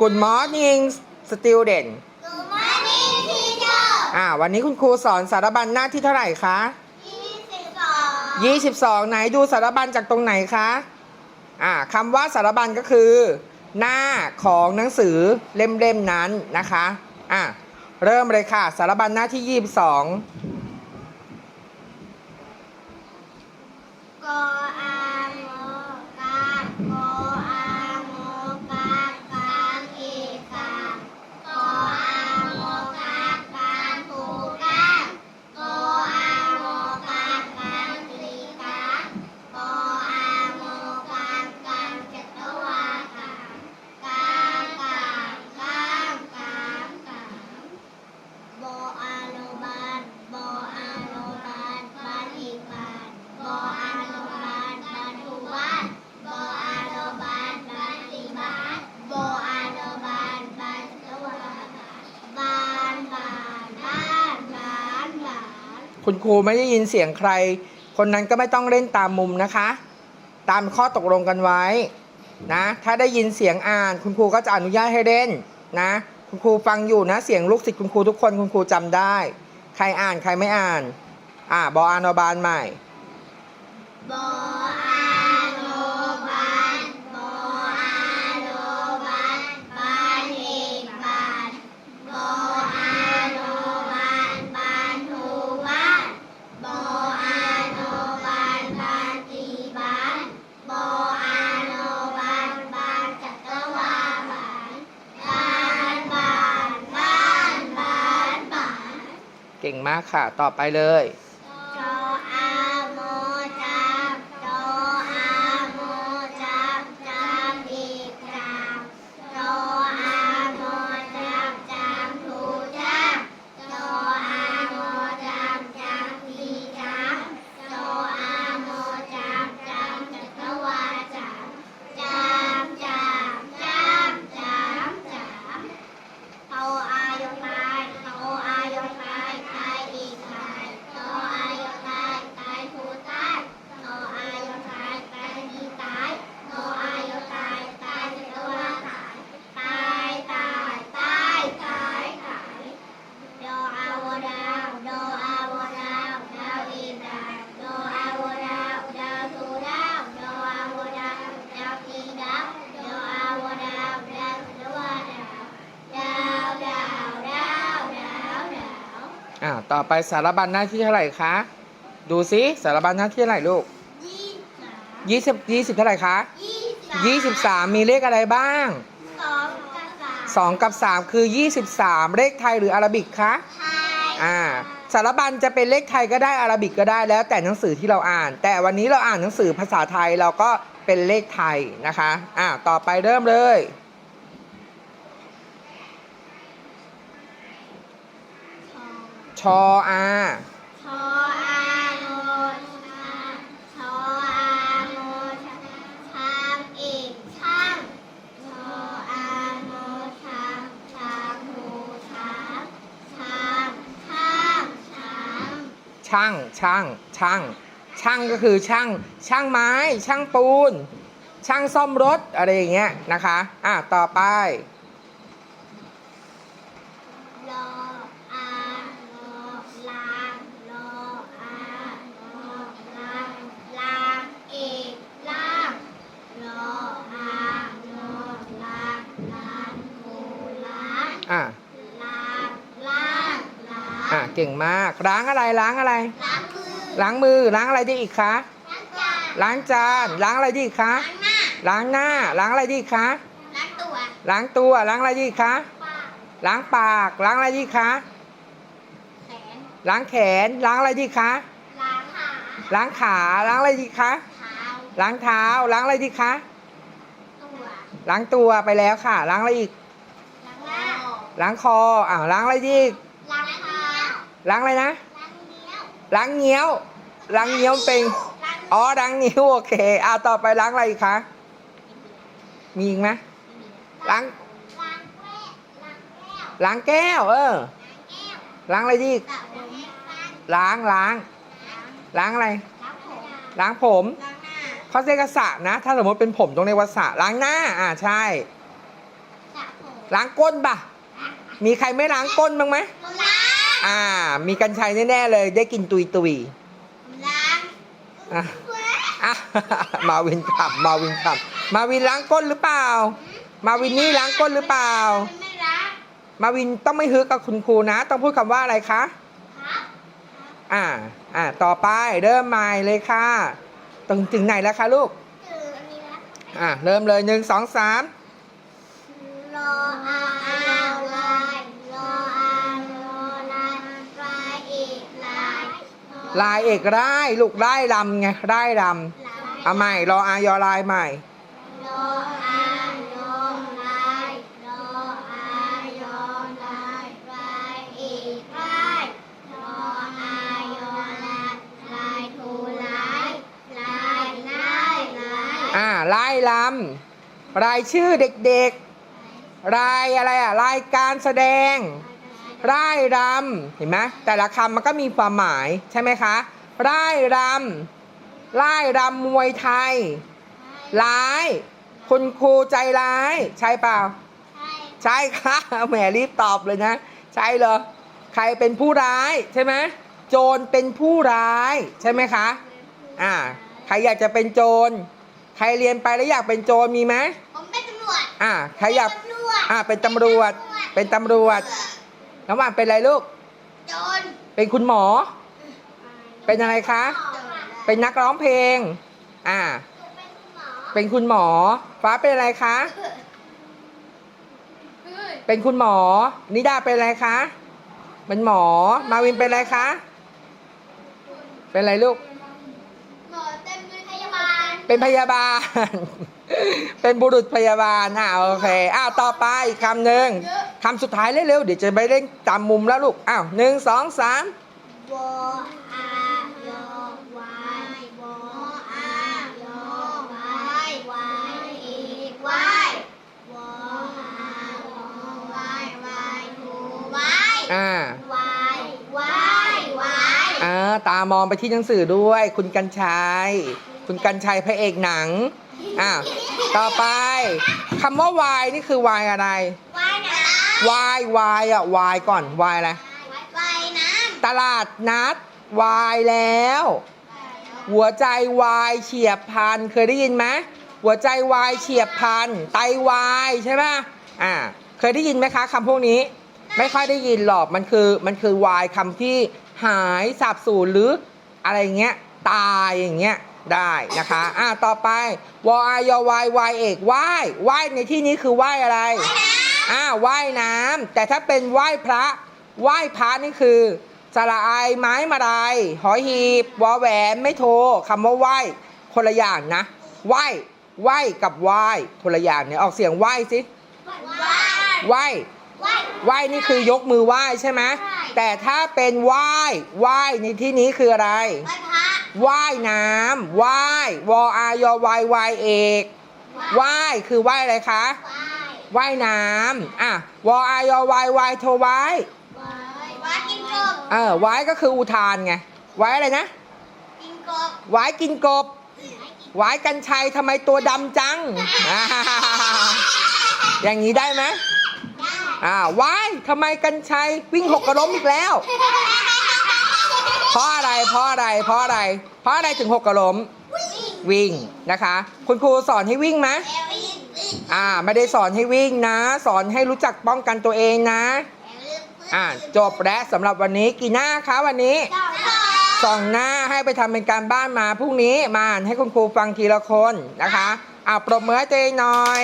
Good morning student Good morning teacher อ่าวันนี้คุณครูสอนสารบัญหน้าที่เท่าไหร่คะยี่สิบสอง22 ไหนดูสารบัญจากตรงไหนคะอ่าคำว่าสารบัญก็คือ หน้าของหนังสือเล่มๆนั้นนะคะอ่าเริ่มเลยค่ะ สารบัญหน้าที่ 22 คุณครูไม่ได้ยินเสียงใคร คนนั้นก็ไม่ต้องเล่นตามมุมนะคะ ตามข้อตกลงกันไว้นะ ถ้าได้ยินเสียงอ่าน คุณครูก็จะอนุญาตให้เล่นนะ คุณครูฟังอยู่นะ เสียงลูกศิษย์คุณครูทุกคนคุณครูจำได้ ใครอ่านใครไม่อ่าน อ่าบออ่านอบานใหม่บอ ก่งมากค่ะ ต่อไปเลย ต่อไปสารบัญหน้าที่เท่าไหร่คะ ดูซิสารบัญหน้าที่เท่าไหร่ลูกยี่สาม20 20เท่าไหร่คะยี่สาม23มีเลขอะไรบ้างสองกับสาม2กับ3คือ23เลขไทยหรืออาราบิกคะไทยอ่าสารบัญจะเป็นเลขไทยก็ได้อาราบิกก็ได้แล้วแต่หนังสือที่เราอ่าน แต่วันนี้เราอ่านหนังสือภาษาไทยเราก็เป็นเลขไทยนะคะอ่าต่อไปเริ่มเลย ชออาชออาโมชาชออาโมชาช้างอีกช่างชออาโมช้างช้างหูช้างช้างช้างช้างช่างช่างช่างช่างก็คือช่างช่างไม้ ช่างปูน ช่างซ่อมรถอะไรอย่างเงี้ยนะคะ อะต่อไป รออาโลลางรออาโลลางลางอีกลางรออาโลลางลางหูลาง อะลางลางลางอะเก่งมากล้างอะไรล้างอะไร ล้างมือล้างมือล้างอะไรได้อีกคะล้างจานล้างจานล้างอะไรได้อีกคะล้างหน้าล้างหน้าล้างอะไรได้อีกคะล้างตัวล้างตัวล้างอะไรได้อีกคะปากล้างปากล้างอะไรได้อีกคะแขนล้างแขนล้างอะไรได้อีกคะล้างขาล้างขาล้างอะไรดีคะเท้าล้างเท้าล้างอะไรดีคะตัวล้างตัวไปแล้วค่ะ ล้างอะไรอีกล้างหน้า ล้างคออ่าวล้างอะไรดีอีกล้างเท้าล้างอะไรนะ ล้างนิ้วล้างเงี้ยวล้างเงี้ยวเป็นล้างอ๋อล้างนิ้วโอเคอ่าต่อไปล้างอะไรอีกคะ มีอีกไหมล้าง ล้างแก้วล้างแก้วล้างแก้ว เออ ล้างแก้วล้างอะไรดีอีกสระผมฟันล้างล้างล้าง ล้างอะไร ล้างผมล้างผม ล้างหน้าเขาเรียกว่าสระนะ ถ้าสมมติเป็นผมต้องเรียกว่าสระล้างหน้า อ่าใช่ สระล้างก้นปะ มีใครไม่ล้างก้นบ้างไหมผมล้างอ่า มีกัญชัยแน่ๆเลย ได้กินตุยตุยผมล้างๆอะอะมาวินขับ มาวินขับ มาวินล้างก้นหรือเปล่า มาวินนี่ล้างก้นหรือเปล่ามันไม่ล้างมาวินต้องไม่ฮึกกับคุณครูนะ ต้องพูดคำว่าอะไรคะครับอ่า อ่า ต่อไปเริ่มใหม่เลยค่ะถึงถึงไหนแล้วคะลูกเจออันนี้นะอ่า เริ่มเลยหนึ่งสองสาม ลายเอกร่ายลูกร่ายรำไงร่ายรำเอาใหม่รออายอลายใหม่รออารอลายรออายอลายลายอีกลายรออายอลายลายทูลายลายลายลายอ่าไล่ลำรายชื่อเด็กๆรายอะไรอะรายการแสดง ร่ายรำเห็นไหมแต่ละคำมันก็มีความหมายใช่ไหมคะร่ายรำร่ายรำมวยไทย ร้าย คุณครูใจร้าย ใช่เปล่าใช่ใช่ค่ะแหมรีบตอบเลยนะ ใช่เหรอ ใครเป็นผู้ร้ายใช่ไหมโจรเป็นผู้ร้ายใช่ไหมคะ อ่า ใครอยากจะเป็นโจร ใครเรียนไปแล้วอยากเป็นโจรมีไหมผมเป็นตำรวจ อ่า ใครอยากตำรวจอ่า เป็นตำรวจ เป็นตำรวจ น้ำหวานเป็นอะไรลูกโจรเป็นคุณหมอ เป็นอะไรคะเป็นนักร้องเพลง อ่าเป็นคุณหมอเป็นคุณหมอ ฟ้าเป็นอะไรคะ เป็นคุณหมอ นิดาเป็นอะไรคะ เป็นหมอ มาวินเป็นอะไรคะ เป็นอะไรลูก หมอเต็มเป็นพยาบาล เป็นพยาบาล เป็นบุรุษพยาบาลอะโอเคอ้าวต่อไปอีกคำหนึ่งคำสุดท้ายเร็วๆเดี๋ยวจะไปเล่นตามมุมแล้วลูกอ้าวหนึ่งสองสามวอายอวายวออายอวายวายอีกวายวออาวอวายวายทูวายอ่า วายวายวายอ่าตามองไปที่หนังสือด้วย คุณกัญชัย คุณกัญชัยพระเอกหนังอ่าต่อไปคำว่าวายนี่คือวายอะไรวายน้วายวายอะวายก่อนวายอะไรำวายน้ตลาดนัดวายแล้วำหัวใจวายเฉียบพลันเคยได้ยินไหมหัวใจวายเฉียบพลันไตวายใช่ไหมอ่าเคยได้ยินไหมคะคำพวกนี้ ไม่ค่อยได้ยินหรอกมันคือมันคือวายคำที่หายสาบสูญหรืออะไรเงี้ยตายอย่างเงี้ย ได้นะคะอ่าต่อไปวอายอวายวายเอกว่ายว่ายในที่นี้คือว่ายอะไรอ่าว่ายน้ำแต่ถ้าเป็นไหว้พระไหว้พระนี่คือสระอายไม้มาลายหอหีบวอแหวนไม่โทคำว่าไหว้คนละอย่างนะไหว้ไหว้กับไหว้คนละอย่างเนี่ยออกเสียงไหว้สิวายไหว้วายไหว้นี่คือยกมือไหว้ใช่ไหมใช่แต่ถ้าเป็นไหว้ไหว้ในที่นี้คืออะไรวายพระ ว่ายน้ำไหว้วออายอวายวายเอกไหว้คือไหว้อะไรคะวายว่ายน้ำอะวออายอวายวายโทไว้วายวายกินกบเออไว้ก็คืออุทานไงไว้อะไรนะกินกบไว้กินกบไว้กันชัยทำไมตัวดำจังอ่าอย่างนี้ได้ไหมอ่าไว้ทำไมกันชัยวิ่งหกกระล้มอีกแล้ว เพราะอะไรเพราะอะไรเพราะอะไร เพราะอะไรถึงหกกระล้มวิ่งนะคะ คุณครูสอนให้วิ่งไหมอ่าไม่ได้สอนให้วิ่งนะ สอนให้รู้จักป้องกันตัวเองนะอ่าจบแล้วสำหรับวันนี้กี่หน้าคะวันนี้สองหน้าให้ไปทำเป็นการบ้านมาพรุ่งนี้มาอ่านให้คุณครูฟังทีละคนนะคะอ่าปรบมือให้ตัวเองหน่อย